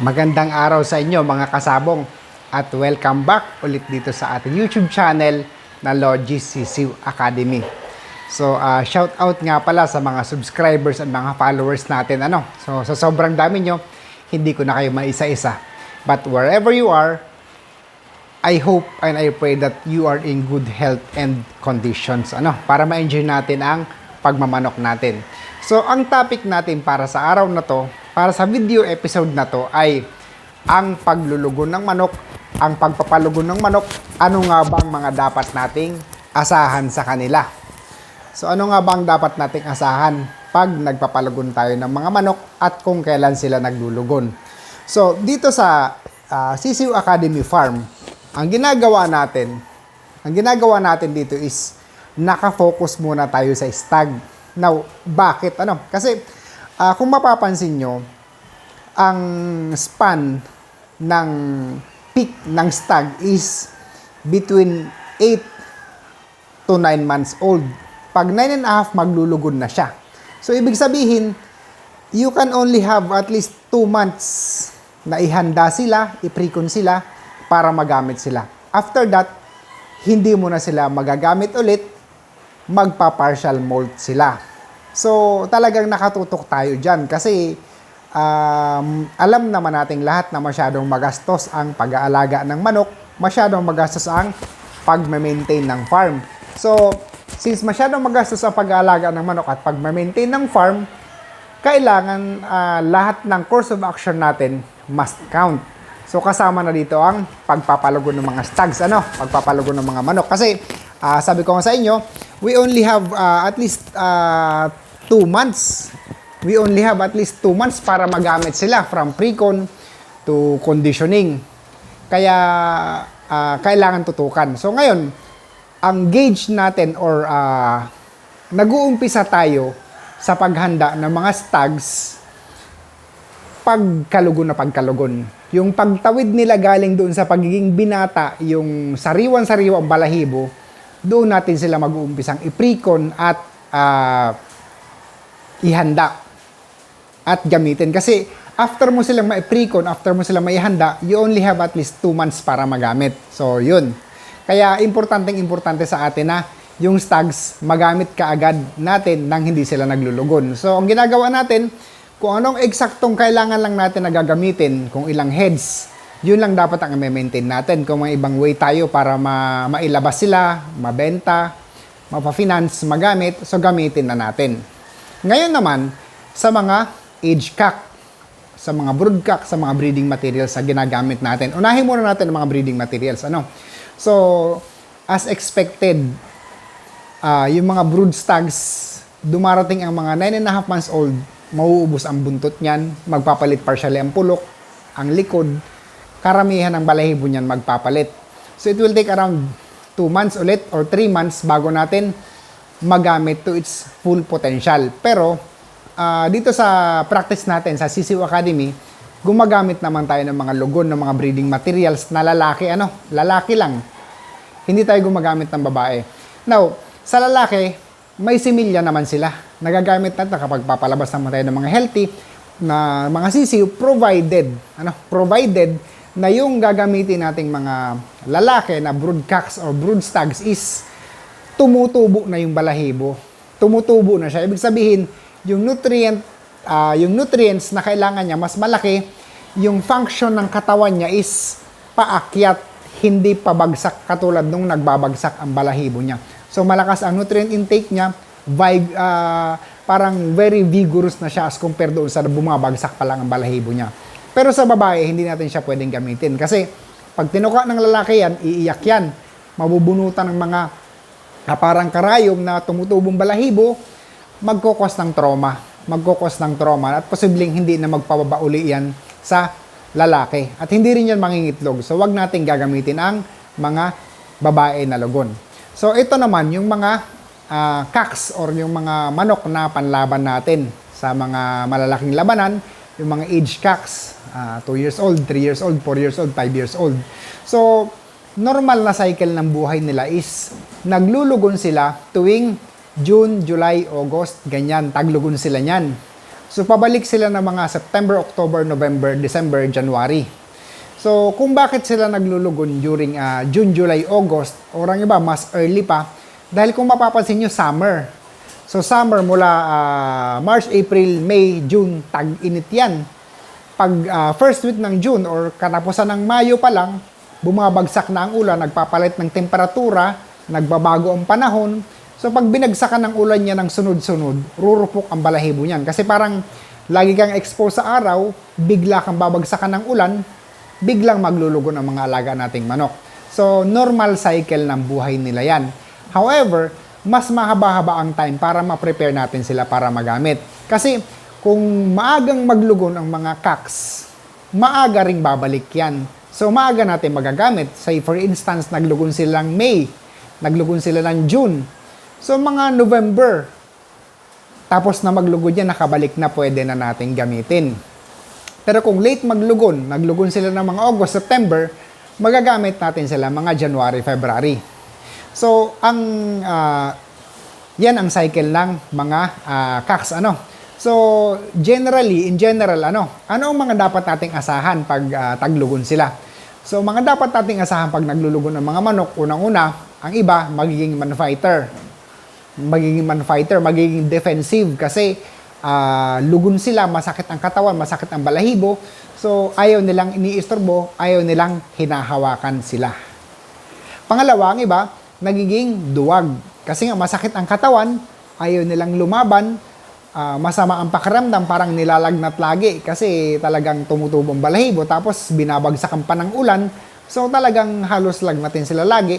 Magandang araw sa inyo mga kasabong at welcome back ulit dito sa ating YouTube channel na Logis Sisiw Academy. So, uh, shout out nga pala sa mga subscribers at mga followers natin. Ano? So, sa sobrang dami nyo, hindi ko na kayo maisa-isa. But wherever you are, I hope and I pray that you are in good health and conditions ano para ma-enjoy natin ang pagmamanok natin. So ang topic natin para sa araw na to, para sa video episode na to ay ang paglulugon ng manok, ang pagpapalugon ng manok, ano nga ba ang mga dapat nating asahan sa kanila. So ano nga ba ang dapat nating asahan pag nagpapalugon tayo ng mga manok at kung kailan sila naglulugon. So dito sa uh, Sisiw Academy Farm, ang ginagawa natin, ang ginagawa natin dito is naka-focus muna tayo sa stag. Now, bakit? Ano? Kasi ah, kung mapapansin nyo, ang span ng peak ng stag is between 8 to 9 months old. Pag 9 and a half, maglulugod na siya. So, ibig sabihin, you can only have at least 2 months na ihanda sila, iprecon sila, para magamit sila. After that, hindi mo na sila magagamit ulit, magpa-partial molt sila. So, talagang nakatutok tayo dyan kasi um, alam naman nating lahat na masyadong magastos ang pag-aalaga ng manok, masyadong magastos ang pag-maintain ng farm. So, since masyadong magastos ang pag-aalaga ng manok at pag-maintain ng farm, kailangan ah, lahat ng course of action natin must count. So kasama na dito ang pagpapalugon ng mga stags, ano? Pagpapalugon ng mga manok. Kasi ah, sabi ko nga sa inyo, we only have ah, at least 2 months. We only have at least 2 months para magamit sila from pre-con to conditioning. Kaya ah, kailangan tutukan. So ngayon, ang gauge natin or ah, nag-uumpisa tayo sa paghanda ng mga stags pagkalugon na pagkalugon. Yung pagtawid nila galing doon sa pagiging binata, yung sariwan-sariwang balahibo, doon natin sila mag-uumpisang iprekon at ah, ihanda at gamitin. Kasi after mo silang ma-precon, after mo silang maihanda, you only have at least 2 months para magamit. So, yun. Kaya importanteng importante sa atin na yung stags magamit kaagad natin nang hindi sila naglulugon. So, ang ginagawa natin, kung anong eksaktong kailangan lang natin na gagamitin, kung ilang heads, yun lang dapat ang i-maintain natin. Kung may ibang way tayo para ma mailabas sila, mabenta, mapa-finance, magamit, so gamitin na natin. Ngayon naman, sa mga age cock, sa mga brood cock, sa mga breeding materials na ginagamit natin. Unahin muna natin ang mga breeding materials. Ano? So, as expected, ah yung mga brood stags, dumarating ang mga 9 and a half months old, mauubos ang buntot niyan, magpapalit partially ang pulok, ang likod, karamihan ng balahibo niyan magpapalit. So it will take around 2 months ulit or 3 months bago natin magamit to its full potential. Pero ah, dito sa practice natin sa CCU Academy, gumagamit naman tayo ng mga lugon ng mga breeding materials na lalaki ano, lalaki lang. Hindi tayo gumagamit ng babae. Now, sa lalaki, may similya naman sila. Nagagamit natin kapag papalabas naman tayo ng mga healthy na mga sisiw provided, ano, provided na yung gagamitin nating mga lalaki na brood cocks or brood stags is tumutubo na yung balahibo. Tumutubo na siya. Ibig sabihin, yung nutrient ah, yung nutrients na kailangan niya mas malaki, yung function ng katawan niya is paakyat, hindi pabagsak katulad nung nagbabagsak ang balahibo niya. So malakas ang nutrient intake niya, vig, ah, parang very vigorous na siya as compared doon sa bumabagsak pa lang ang balahibo niya. Pero sa babae, hindi natin siya pwedeng gamitin kasi pag tinuka ng lalaki yan, iiyak yan. Mabubunutan ng mga na parang karayom na tumutubong balahibo, magkokos ng trauma. Magkokos ng trauma at posibleng hindi na magpababa uli yan sa lalaki. At hindi rin yan mangingitlog. So, wag nating gagamitin ang mga babae na lugon. So, ito naman yung mga ah, cocks or yung mga manok na panlaban natin sa mga malalaking labanan, yung mga age cocks, 2 years old, 3 years old, 4 years old, 5 years old. So, normal na cycle ng buhay nila is naglulugon sila tuwing June, July, August, ganyan, taglugon sila niyan. So pabalik sila ng mga September, October, November, December, January. So kung bakit sila naglulugon during ah, June, July, August, orang iba mas early pa, dahil kung mapapansin nyo, summer. So summer mula ah, March, April, May, June, tag-init yan. Pag ah, first week ng June or katapusan ng Mayo pa lang, bumabagsak na ang ulan, nagpapalit ng temperatura, nagbabago ang panahon. So pag binagsakan ng ulan niya ng sunod-sunod, rurupok ang balahibo niyan. Kasi parang lagi kang exposed sa araw, bigla kang babagsakan ng ulan, biglang maglulugon ang mga alaga nating manok. So normal cycle ng buhay nila yan. However, mas mahaba-haba ang time para ma-prepare natin sila para magamit. Kasi kung maagang maglugon ang mga cocks, maaga ring babalik yan. So maaga natin magagamit. Say for instance, naglugon silang May, naglugon sila ng June. So mga November, tapos na maglugod yan, nakabalik na pwede na natin gamitin. Pero kung late maglugon, naglugon sila ng mga August, September, magagamit natin sila mga January, February. So, ang ah, yan ang cycle ng mga ah, cocks ano. So, generally, in general, ano, ano ang mga dapat nating asahan pag ah, taglugon sila? So, mga dapat nating asahan pag naglulugon ng mga manok, unang-una, ang iba, magiging man fighter. Magiging man fighter, magiging defensive kasi ah, lugon sila, masakit ang katawan, masakit ang balahibo. So, ayaw nilang iniistorbo, ayaw nilang hinahawakan sila. Pangalawa, ang iba, nagiging duwag. Kasi nga masakit ang katawan, ayaw nilang lumaban, ah, masama ang pakiramdam, parang nilalagnat lagi kasi talagang tumutubo ang balahibo tapos binabagsakan pa ng ulan. So talagang halos lagnatin sila lagi.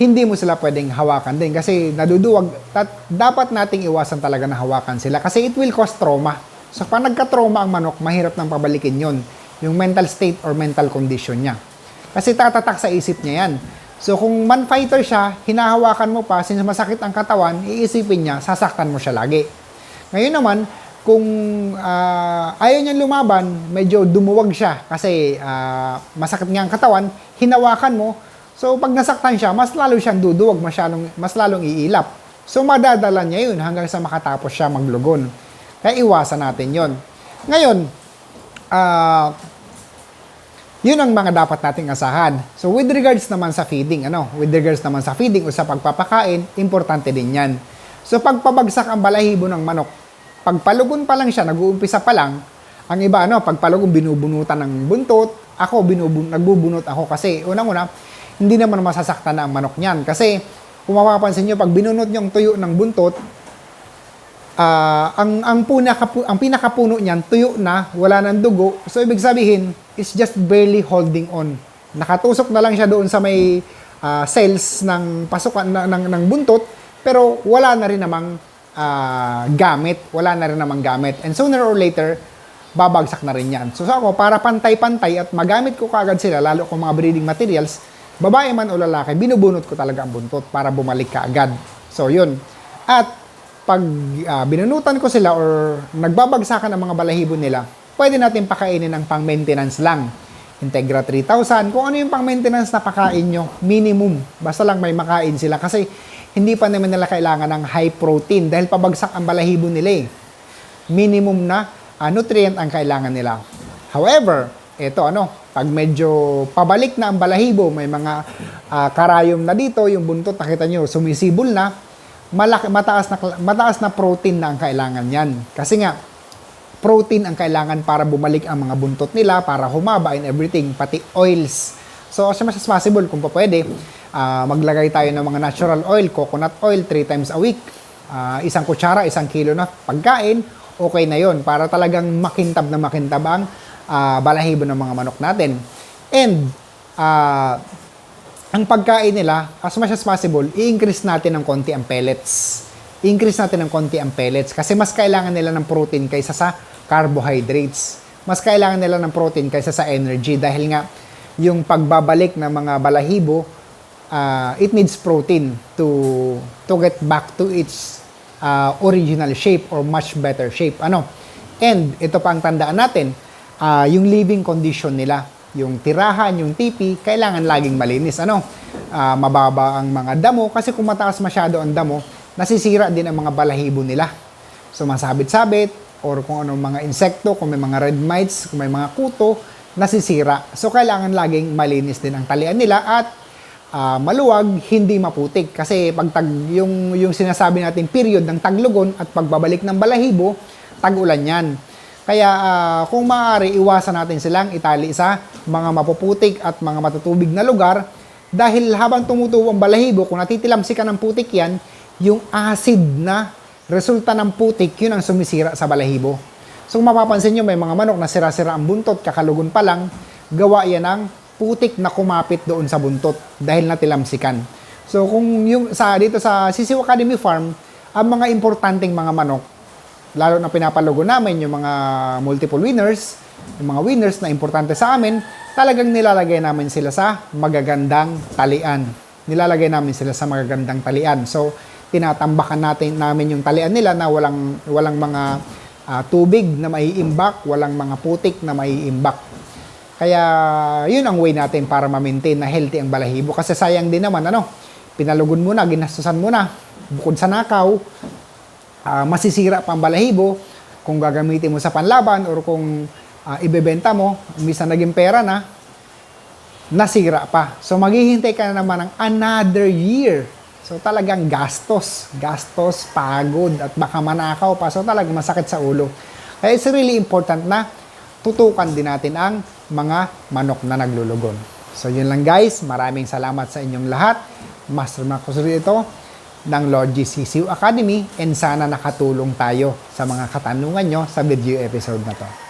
Hindi mo sila pwedeng hawakan din kasi naduduwag. Tat- dapat nating iwasan talaga na hawakan sila kasi it will cause trauma. So pag nagka-trauma ang manok, mahirap nang pabalikin yon yung mental state or mental condition niya. Kasi tatatak sa isip niya yan. So kung man fighter siya, hinahawakan mo pa, since masakit ang katawan, iisipin niya, sasaktan mo siya lagi. Ngayon naman, kung ah, ayaw niyang lumaban, medyo dumuwag siya kasi ah, masakit nga ang katawan, hinawakan mo, so pag nasaktan siya, mas lalo siyang duduwag, masyadong, mas lalong iilap. So madadala niya yun hanggang sa makatapos siya maglugon. Kaya iwasan natin yon. Ngayon, ah, yun ang mga dapat nating asahan. So with regards naman sa feeding, ano, with regards naman sa feeding o sa pagpapakain, importante din yan. So pagpabagsak ang balahibo ng manok, pagpalugon pa lang siya, nag-uumpisa pa lang, ang iba ano, pagpalugon binubunutan ng buntot, ako binubun nagbubunot ako kasi unang-una, hindi naman masasaktan na ang manok niyan kasi kung mapapansin niyo pag binunot niyo ang tuyo ng buntot, Ah, ang ang pinaka ang pinakapuno niyan tuyo na, wala nang dugo. So ibig sabihin, it's just barely holding on. Nakatusok na lang siya doon sa may ah, cells ng pasukan na- ng, ng buntot, pero wala na rin namang ah, gamit, wala na rin namang gamit. And sooner or later, babagsak na rin yan. So, so ako, para pantay-pantay at magamit ko kaagad sila, lalo kung mga breeding materials, babae man o lalaki, binubunot ko talaga ang buntot para bumalik kaagad. So, yun. At pag ah, binunutan ko sila or nagbabagsakan ang mga balahibo nila, pwede natin pakainin ng pang-maintenance lang. Integra 3000, kung ano yung pang-maintenance na pakain nyo, minimum. Basta lang may makain sila kasi hindi pa naman nila kailangan ng high protein dahil pabagsak ang balahibo nila eh. Minimum na ah, nutrient ang kailangan nila. However, ito ano, pag medyo pabalik na ang balahibo, may mga ah, karayom na dito, yung buntot, nakita nyo, sumisibol na, malaki, mataas na mataas na protein na ang kailangan niyan. Kasi nga protein ang kailangan para bumalik ang mga buntot nila, para humaba and everything, pati oils. So, as much as possible, kung pa pwede, ah, maglagay tayo ng mga natural oil, coconut oil, 3 times a week. Ah, isang kutsara, isang kilo na pagkain, okay na yon para talagang makintab na makintab ang ah, balahibo ng mga manok natin. And, ah, ang pagkain nila, as much as possible, i-increase natin ng konti ang pellets. I-increase natin ng konti ang pellets kasi mas kailangan nila ng protein kaysa sa carbohydrates. Mas kailangan nila ng protein kaysa sa energy dahil nga yung pagbabalik ng mga balahibo, uh, it needs protein to to get back to its uh, original shape or much better shape. Ano? And ito pa ang tandaan natin, ah, yung living condition nila, yung tirahan, yung tipi, kailangan laging malinis. Ano? Ah, mababa ang mga damo kasi kung mataas masyado ang damo, nasisira din ang mga balahibo nila. So masabit-sabit, or kung anong mga insekto, kung may mga red mites, kung may mga kuto, nasisira. So, kailangan laging malinis din ang talian nila at ah, maluwag, hindi maputik. Kasi pag tag, yung, yung sinasabi natin period ng taglugon at pagbabalik ng balahibo, tag-ulan yan. Kaya ah, kung maaari, iwasan natin silang itali sa mga mapuputik at mga matutubig na lugar dahil habang tumutubo ang balahibo, kung natitilamsi ka ng putik yan, yung acid na resulta ng putik, yun ang sumisira sa balahibo. So kung mapapansin nyo, may mga manok na sira-sira ang buntot, kakalugon pa lang, gawa yan ng putik na kumapit doon sa buntot dahil natilamsikan. So kung yung sa dito sa Sisiw Academy Farm, ang mga importanteng mga manok, lalo na pinapalugo namin yung mga multiple winners, yung mga winners na importante sa amin, talagang nilalagay namin sila sa magagandang talian. Nilalagay namin sila sa magagandang talian. So, tinatambakan natin namin yung talian nila na walang walang mga ah, tubig na maiimbak, walang mga putik na maiimbak. Kaya yun ang way natin para ma-maintain na healthy ang balahibo. Kasi sayang din naman, ano, pinalugon mo na, ginastusan mo na, bukod sa nakaw, ah, masisira pa ang balahibo kung gagamitin mo sa panlaban or kung ah, ibebenta mo, misa naging pera na, nasira pa. So maghihintay ka na naman ng another year. So talagang gastos, gastos, pagod at baka manakaw pa. So talagang masakit sa ulo. Kaya it's really important na tutukan din natin ang mga manok na naglulugon. So yun lang guys, maraming salamat sa inyong lahat. Master Marcos ito ng Lord GCCU Academy and sana nakatulong tayo sa mga katanungan nyo sa video episode na to.